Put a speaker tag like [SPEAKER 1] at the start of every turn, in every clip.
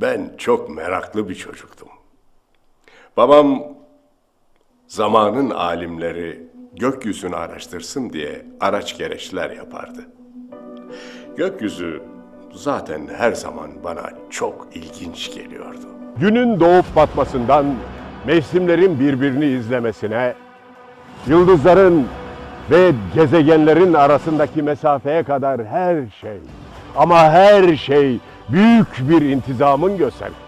[SPEAKER 1] Ben çok meraklı bir çocuktum. Babam zamanın alimleri gökyüzünü araştırsın diye araç gereçler yapardı. Gökyüzü zaten her zaman bana çok ilginç geliyordu.
[SPEAKER 2] Günün doğup batmasından mevsimlerin birbirini izlemesine, yıldızların ve gezegenlerin arasındaki mesafeye kadar her şey ama her şey büyük bir intizamın göstergesi.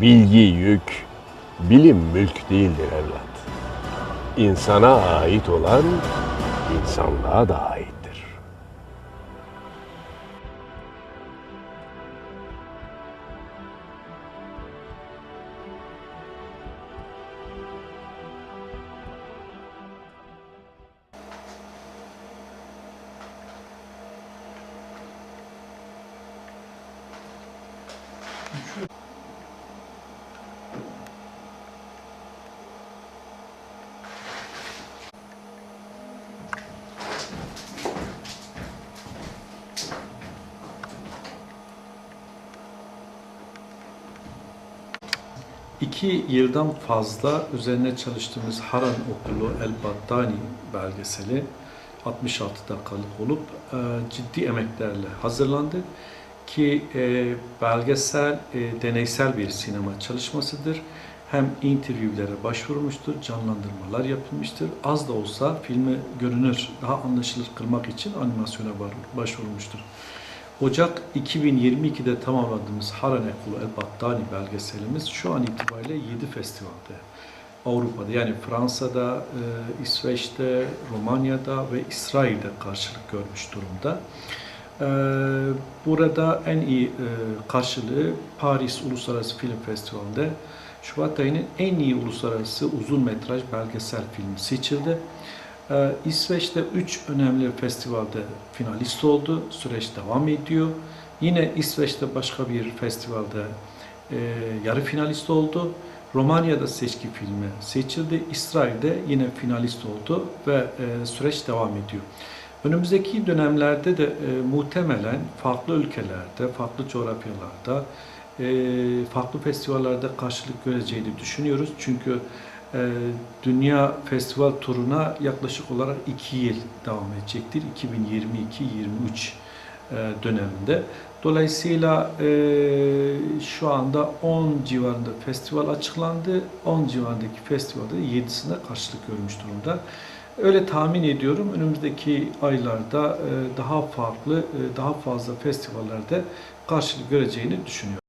[SPEAKER 2] Bilgi yük, bilim mülk değildir evlat. İnsana ait olan insanlığa da aittir.
[SPEAKER 3] İki yıldan fazla üzerine çalıştığımız Haran Okulu El Battani belgeseli 66 dakikalık olup e, ciddi emeklerle hazırlandı ki e, belgesel e, deneysel bir sinema çalışmasıdır. Hem interviewlere başvurmuştur, canlandırmalar yapılmıştır. Az da olsa filmi görünür, daha anlaşılır kılmak için animasyona başvurulmuştur. Ocak 2022'de tamamladığımız Haran Ekulu El Battani belgeselimiz şu an itibariyle 7 festivalde. Avrupa'da yani Fransa'da, e, İsveç'te, Romanya'da ve İsrail'de karşılık görmüş durumda. E, Burada en iyi e, karşılığı Paris Uluslararası Film Festivali'nde Şubat ayının en iyi uluslararası uzun metraj belgesel filmi seçildi. Ee, İsveç'te 3 önemli festivalde finalist oldu. Süreç devam ediyor. Yine İsveç'te başka bir festivalde e, yarı finalist oldu. Romanya'da seçki filmi seçildi. İsrail'de yine finalist oldu ve e, süreç devam ediyor. Önümüzdeki dönemlerde de e, muhtemelen farklı ülkelerde, farklı coğrafyalarda, e, farklı festivallerde karşılık göreceğini düşünüyoruz. Çünkü e, Dünya Festival turuna yaklaşık olarak 2 yıl devam edecektir. 2022-23 e, döneminde. Dolayısıyla e, şu anda 10 civarında festival açıklandı. 10 civarındaki festivalde 7'sinde karşılık görmüş durumda. Öyle tahmin ediyorum önümüzdeki aylarda e, daha farklı, e, daha fazla festivallerde karşılık göreceğini düşünüyorum.